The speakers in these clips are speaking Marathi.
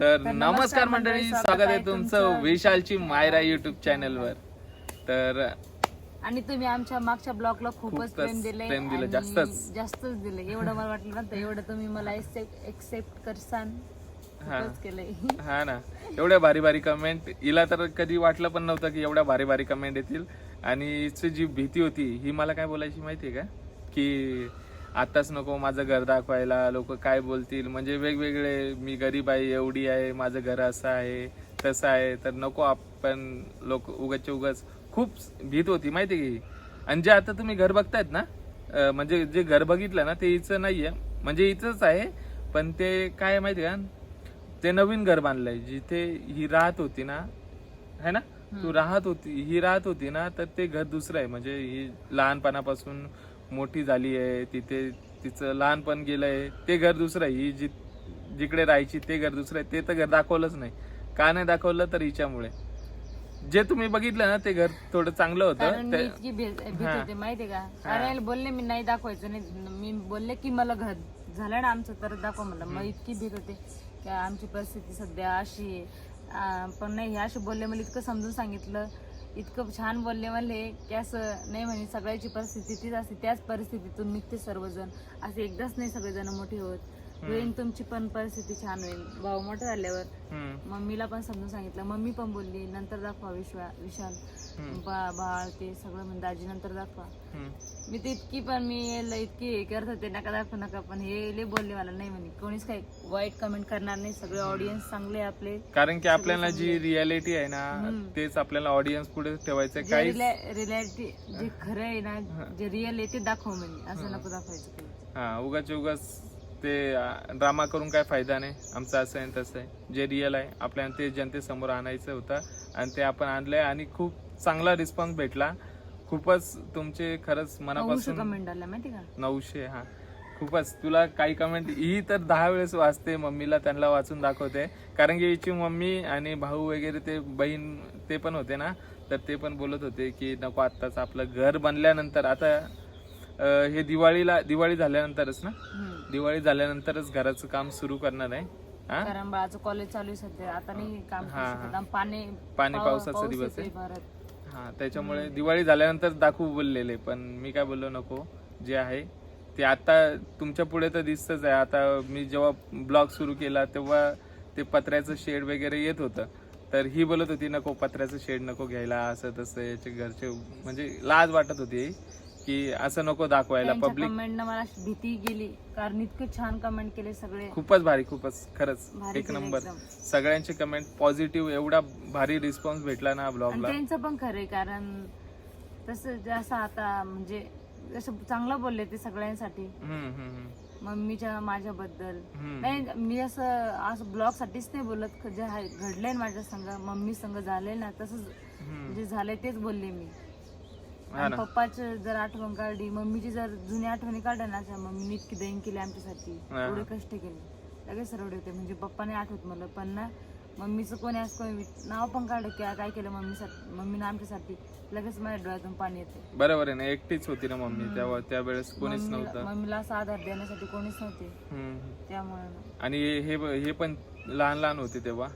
तर तर नमस्कार मंडळी स्वागत आहे तुमचं विशालची मायरा युट्यूब चॅनल वर. तर आणि तुम्ही आमच्या मागच्या ब्लॉगला खूपच खूपच प्रेम दिले प्रेम दिलं, आणि जास्तच. जास्तच दिले एवढं मला वाटलं नव्हतं एवढं तुम्ही मला एक्सेप्ट करसान. हा. खूपच केलंय. हा ना. एवढ्या भारी भारी कमेंट हिला तर कधी वाटलं पण नव्हतं की एवढ्या भारी भारी कमेंट येतील. आणि हिची जी भीती होती ही मला काय बोलायची माहितीये का? की आताच नको माझं घर दाखवायला लोक काय बोलतील? म्हणजे वेगवेगळे मी गरीब आहे एवढी आहे माझं घर असं आहे तसं आहे तर नको आपण लोक उगाच उगाच खूप भीत होती माहिती की? आणि जे आता तुम्ही घर बघतायत ना म्हणजे जे घर बघितलं ना ते हिचं नाहीये. म्हणजे हिचंच आहे पण ते काय आहे माहिती का? ते नवीन घर बांधलंय जिथे ही राहत होती ना है ना? तू राहत होती ही राहत होती ना तर ते घर दुसरं आहे. म्हणजे ही लहानपणापासून मोठी झाली आहे तिथे तिचं लहानपण गेलंय ते घर दुसरं आहे. ही जि जिकडे राहायची ते घर दुसरं आहे. ते तर घर दाखवलंच नाही. का नाही दाखवलं तर हिच्यामुळे. जे तुम्ही बघितलं ना ते घर थोडं चांगलं होतं. कारण मी ते- इतकी भीत भीत हा. होते माहितीये का? अरे बोलले मी नाही दाखवायचं नाही मी बोलले की मला घर झालं ना आमचं तर दाखव मला मग इतकी भीत होते की आमची परिस्थिती सध्या अशी आहे. आ, पण नाही हे असे बोलले मला इतकं समजून सांगितलं. इतकं छान बोलले म्हणले की असं नाही म्हणे सगळ्याची परिस्थिती तीच असते त्याच परिस्थितीतून निघते सर्वजण. असे एकदाच नाही सगळेजण मोठे होत. होईल तुमची पण परिस्थिती छान होईल. भाऊ मोठा झाल्यावर. मम्मीला पण समजून सांगितलं. मम्मी पण बोलली नंतर दाखवा विश्वा विशाल. बा बाळ ते सगळं म्हणजे दाजी नंतर दाखवा. मी तर इतकी पण मी याला इतकी हे करत होते नका दाखवू नका. पण हे लय बोलले मला नाही म्हणे. कोणीच काही वाईट कमेंट करणार नाही सगळे ऑडियन्स चांगले आपले. कारण की आपल्याला जी रियालिटी आहे ना हम्म. तेच आपल्याला ऑडियन्स पुढे ठेवायचं जे काही रिलॅलिटी जे खरं आहे ना जे रिअल आहे ते दाखव म्हणे. असं नको दाखवायचं काही. हा उगाच उगाच ते ड्रामा करून काय फायदा नाही. आमचं असं आहे तसं आहे. जे रिअल आहे आपल्याला ते जनतेसमोर आणायचं होतं आणि ते आपण आणलंय आणि खूप चांगला रिस्पॉन्स भेटला. खूपच तुमचे खरंच मनापासून कमेंट आल्या माहिती का? नऊशे हा. खूपच. तुला काही कमेंट ही तर दहा वेळेस वाचते मम्मीला त्यांना वाचून दाखवते. कारण की हिची मम्मी आणि भाऊ वगैरे ते बहीण ते पण होते ना. तर ते पण बोलत होते की नको आत्ताच आपलं घर बनल्यानंतर. आता अं, हे दिवाळीला दिवाळी झाल्यानंतरच ना? हम्म. दिवाळी झाल्यानंतरच घराचं काम सुरू करणार आहे. हा? कारण बाळाचं कॉलेज चालू आहे सध्या आता नाही काम करू हा. आणि पाणी पाणी पाव- पावसाचा पाऊस दिवस येतोय आहे हा त्याच्यामुळे दिवाळी झाल्यानंतर दाखवू बोललेले पण मी काय बोललो नको जे आहे ते आता तुमच्यापुढे तर दिसतच आहे. आता मी जेव्हा ब्लॉग सुरू केला तेव्हा ते पत्र्याचं शेड वगैरे येत होतं. तर ही बोलत होती नको पत्र्याचं शेड नको घ्यायला असं तसं याचे घरचे म्हणजे लाज वाटत होती. की असं नको दाखवायला त्यांच्या पब्लिक कमेंट मला भीती गेली. कारण इतके छान कमेंट केले सगळे. खूपच भारी खूपच खरंच. भारी एक केलं नंबर. एकदम. सगळ्यांचे कमेंट पॉझिटिव्ह एवढा भारी रिस्पॉन्स भेटला ना आणि ब्लॉगला त्यांचं पण खरंय कारण तसं जसं आता म्हणजे जसं चांगलं बोलले ते सगळ्यांसाठी. हम्म हम्म हम्म. मम्मीच्या माझ्याबद्दल. हम्म. नाही मी असं असं ब्लॉग साठीच नाही बोलत जे आहे घडलंय ना माझ्या संग मम्मी संग झालंय ना तसंच हम्म. जे झालंय तेच बोलले मी. हा आणि ना. पप्पाची जर आठवण काढली मम्मीची जर जुनी आठवणी काढल्या ना त्या मम्मीने इतकी दैन केली आमच्यासाठी. हा. एवढे कष्ट केले. लगेच रडे होते म्हणजे पप्पाने आठवत मला पण ना मम्मीचं कोणी असं कोणी नाव पण काढलं की काय केलं मम्मीसाठी मम्मीनं आमच्यासाठी लगेच माझ्या डोळ्यातून पाणी येते. बरोबर आहे ना. एकटीच होती ना मम्मी. तेव्हा त्यावेळेस कोणीच नव्हतं. मम्मीला असा आधार देण्यासाठी कोणीच नव्हते. हम्म. त्यामुळे ना. आणि हे हे पण लहान लहान होते तेव्हा.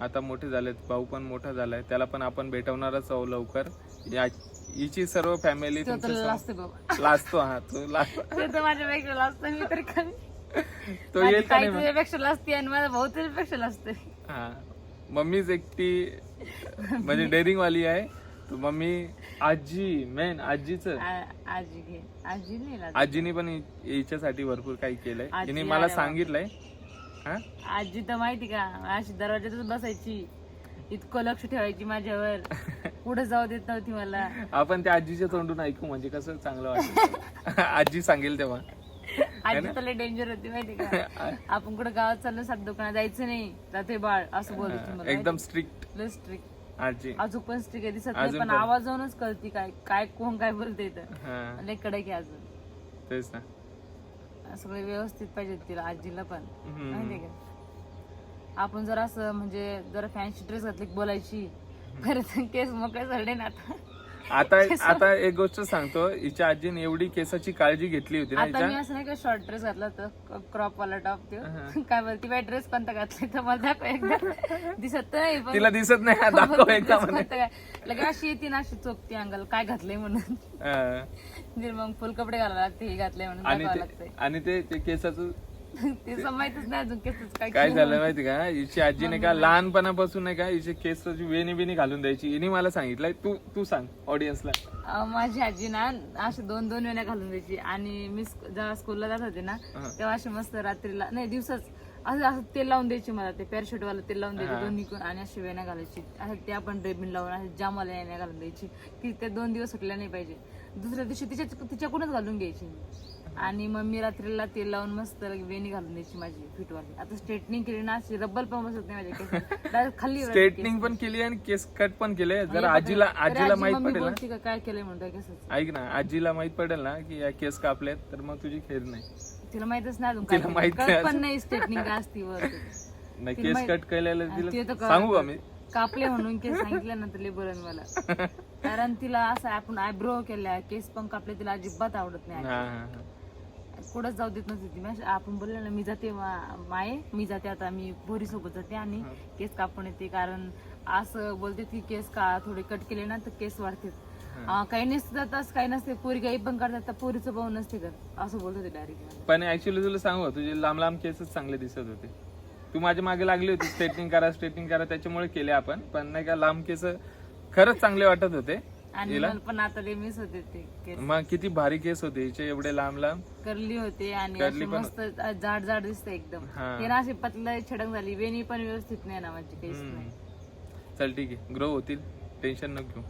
आता मोठे झालेत. भाऊ पण मोठा झालाय. त्याला पण आपण भेटवणारच आहो लवकर. या हिची सर्व फॅमिली तो तर लाजते बाबा. लाजतो हा तो लाज ते तर माझ्यापेक्षा लाजतो मी तर कमी. तो माझी येईल का ताई नाही मग? तुझ्यापेक्षा लाजते आणि माझा भाऊ तुझ्यापेक्षा लाजते हा. मम्मीच एकटी म्हणजे डेअरिंग वाली आहे. तर मम्मी आजी मेन आजीच. आ- आजी घे. आजी नाही लाजत. आजीने पण हि- हिच्यासाठी भरपूर काही केलंय. आजी हिने मला अरे वा. सांगितलंय. हा? आजी तर माहिती का अशी दरवाज्यातच बसायची. इतकं लक्ष ठेवायची माझ्यावर. पुढे जाऊ देत नव्हती मला. आपण त्या आजीच्या तोंडून ऐकू म्हणजे कसं चांगलं वाटत आजी सांगेल तेव्हा. आजी तर डेंजर होती माहिती का? आपण कुठे गावात चाललो सात दुकानात जायचं नाही. जाते बाळ असं बोलत एकदम स्ट्रिक्ट स्ट्रिक्ट आजी. अजून पण स्ट्रिक्ट आहे दिसत नाही पण. आवाजावरूनच कळती काय काय कोण काय बोलते इथं लय कडक आहे अजून. तेच ना. सगळे व्यवस्थित पाहिजे तिला आजीला पण. माहितीये का? आपण जर असं म्हणजे जरा फॅन्सी ड्रेस घातली की बोलायची परत केस मोकळे झाले ना आता. आता आता एक गोष्ट सांगतो हिच्या आजीने एवढी केसाची काळजी घेतली होती ना आता मी हिच्या असं नाही का शॉर्ट ड्रेस घातला तर क्रॉप वाला टॉप तो काय बोलती बाय ड्रेस कोणता घातलाय तर मला दाखव एकदा. दिसत तर नाही पण तिला दिसत नाही हा, दाखव एकदा dress म्हणे. कोणता काय. लगे अशी येते ना अशी चोपती अंगल काय घातलंय? म्हणून. हा. म्हणजे मग फुल कपडे घालायला लागते हे घातलंय म्हणून आणि दाखवावं ते लागतंय. आणि ते ते केसाचं ते माहितच नाही अजून केसच काय काय झालं माहिती का? हिची आजी नाही का लहानपणापासून नाही का हिची केसाची वेणी बिनी घालून द्यायची. हिने मला सांगितलंय तू तू सांग ऑडियन्सला अं, माझी आजी ना अशी दोन दोन वेण्या घालून द्यायची. आणि मी स्क- जेव्हा स्कूलला जात होते ना तेव्हा अशी मस्त रात्रीला नाही दिवसाच असं असं तेल लावून द्यायची मला ते पॅराशूट वाला तेल लावून द्यायची दोन्ही कोण आणि अशी वेण्या घालायची. असं ते आपण ड्रेबिन लावून असे जामाला वेण्या घालून द्यायची की ते दोन दिवस सुटल्या नाही पाहिजे. दुसऱ्या दिवशी तिच्या तिच्याकडूनच घालून घ्यायची. मी आणि मग मी रात्रीला तेल लावून मस्त वेणी घालून द्यायची माझी फिटवाली आता स्ट्रेटनिंग केली ना अशी रब्बल पण बसत नाही माझ्या खाली स्ट्रेटनिंग पण केली आणि केस कट पण केले. जर आजीला आजीला आजी माहीत पडेल ना. काय केलंय म्हणतो केसाचं ऐक ना आजीला माहीत पडेल ना की या केस कापलेत तर मग तुझी खेळ नाही. तिला माहितच नाही अजून तिला. माहीत पण नाही स्टेटनिंग काय असती वर. नाही तिला केस कट केलेलं तिला सांगू का मी? कापले म्हणून केस सांगितलं ना तर लय बरं मला कारण तिला असं आपण आयब्रो केल्या केस पण कापले तिला अजिबात आवडत नाही कुठंच जाऊ देत नव्हती ती. मी आपण बोलले ना मी जाते माये मी जाते आता मी बोरी सोबत जाते आणि केस कापून येते. कारण असं बोलते की केस का थोडे कट केले ना तर केस वाढते काही नसते तसं काही नसते. पोरी काही पण करतात तर पोरीचं पाहून नसते करत असं बोलत होते डायरेक्ट पण ऍक्च्युली तुला सांगू तुझे लांब लांब केसच चांगले दिसत होते. तू माझ्या मागे लागली होती. स्ट्रेटनिंग करा स्ट्रेटनिंग करा त्याच्यामुळे केले आपण. पण नाही का लांब केस खरंच चांगले वाटत होते. आणि मला पण आता लय मिस होते ते केस मग किती भारी केस होते हिचे एवढे लांब लांब? करली होते आणि कर्ली अशी पण- मस्त जाड जाड दिसते एकदम. हा. ना अशी पतलं छडक झाली. वेणी पण व्यवस्थित नाही ना माझी काहीच नाही. चल ठीक आहे. ग्रो होतील. टेन्शन नको घेऊ.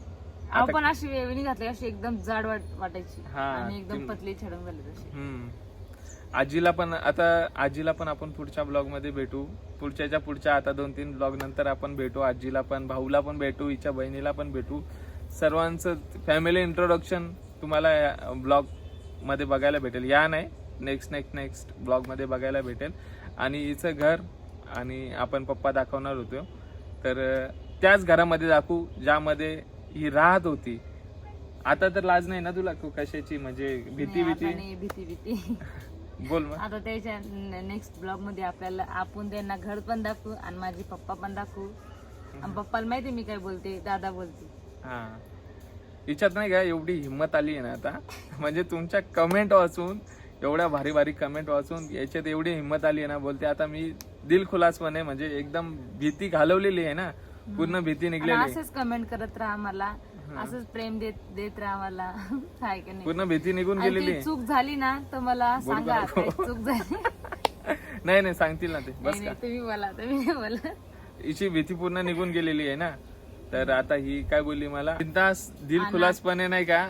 आपण अशी वेणी घातली अशी एकदम जाड वाट वाटायची. हा, आणि एकदम पतली छडक झाली तशी. हम्म. आजीला पण आता आजीला पण आपण पुढच्या ब्लॉगमध्ये भेटू पुढच्याच्या पुढच्या आता दोन तीन ब्लॉग नंतर आपण भेटू. आजीला पण भाऊला पण भेटू. हिच्या बहिणीला पण भेटू. सर्वांचं फॅमिली इंट्रोडक्शन तुम्हाला ब्लॉगमध्ये बघायला भेटेल. या नाही नेक्स्ट नेक्स्ट नेक्स्ट ब्लॉगमध्ये बघायला भेटेल. आणि हिचं घर आणि आपण पप्पा दाखवणार होतो. तर त्याच घरामध्ये दाखवू ज्यामध्ये ही राहत होती. आता तर लाज नाही ना तुला कशाची? म्हणजे भीती भीती? भीती भीती. बोल मग. आता त्याच्या नेक्स्ट ब्लॉगमध्ये आपल्याला आपण त्यांना घर पण दाखवू आणि माझी पप्पा पण दाखवू. पप्पाला माहिती मी काय बोलते दादा बोलते. हा. हिच्यात नाही का एवढी हिंमत आली आहे ना आता? म्हणजे तुमच्या कमेंट वाचून एवढ्या भारी भारी कमेंट वाचून याच्यात एवढी हिंमत आली आहे ना बोलते आता मी दिल खुलासपणे म्हणजे एकदम भीती घालवलेली आहे ना. पूर्ण भीती निघलेली. असंच कमेंट करत राहा मला. असंच प्रेम देत देत राहा मला. काय का नाही? पूर्ण भीती निघून आणि गेलेली ती आहे. चूक झाली ना तर मला सांगा चूक झाली. नाही नाही सांगतील ना ते. बस नाही का? नाही, तुम्ही बोला तुम्ही बोला. हिची भीती पूर्ण निघून गेलेली आहे ना. तर आता ही काय बोलली मला? बिंदास दिल खुलासपणे नाही का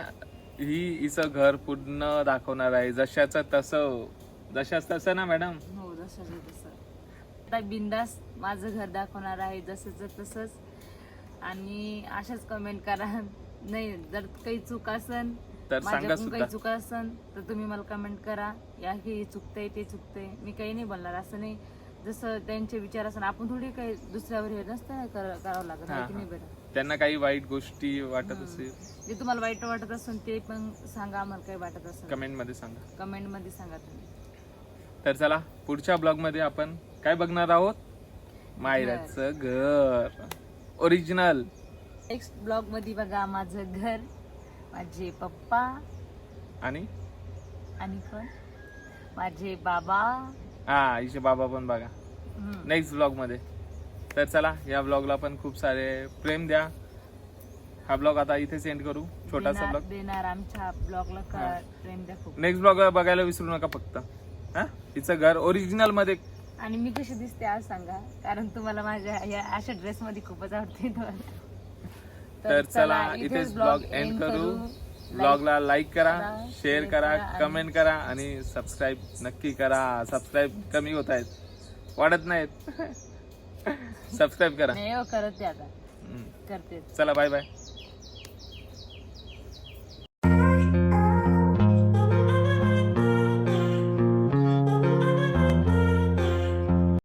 ही हिचं घर पूर्ण दाखवणार आहे. जशाचं तसं जशाच तसं ना मॅडम? हो जसं आहे तसं. आता बिंदास माझं घर दाखवणार आहे जसंच तसंच. आणि अशाच कमेंट करा. नाही जर काही चूक असन तर सांगा माझ्याकडून सुद्धा. काही चूक असन तर तुम्ही मला कमेंट करा. या हे चुकतंय ते चुकतंय. मी काही नाही बोलणार असं नाही. जसं त्यांचे विचार असन आपण थोडी काही दुसऱ्यावर हे नसतं करावं लागत आहे की नाही बरं? त्यांना काही वाईट गोष्टी वाटत असेल. जे तुम्हाला वाईट वाटत असेल ते पण सांगा आम्हाला काही वाटत असेल. कमेंटमध्ये सांगा. कमेंटमध्ये सांगा तुम्ही. तर चला पुढच्या ब्लॉगमध्ये आपण काय बघणार आहोत? मायराचं घर. ओरिजिनल नेक्स्ट ब्लॉगमध्ये बघा माझं घर माझे पप्पा. आणि? आणि कोण? माझे बाबा. हा हिचे बाबा पण बघा. नेक्स्ट ब्लॉगमध्ये. तर चला या ब्लॉगला पण खूप सारे प्रेम द्या. हा ब्लॉग आता इथे सेंड करू छोटासा ब्लॉग देणार आमच्या ब्लॉगला प्रेम द्या खूप. नेक्स्ट ब्लॉग बघायला विसरू नका फक्त. हा? तिचं घर ओरिजिनलमध्ये. आणि मी कशी दिसते आज सांगा कारण तुम्हाला माझ्या या अशा ड्रेस मध्ये खूपच आवडते तर चला इथेच ब्लॉग एंड करू. ब्लॉगला लाईक करा शेअर करा कमेंट करा आणि सबस्क्राईब नक्की करा. सबस्क्राईब कमी होत आहेत. वाढत नाहीत. सबस्क्राईब करा. नाही हो, करत ते आता. हम्म. करते. चला बाय बाय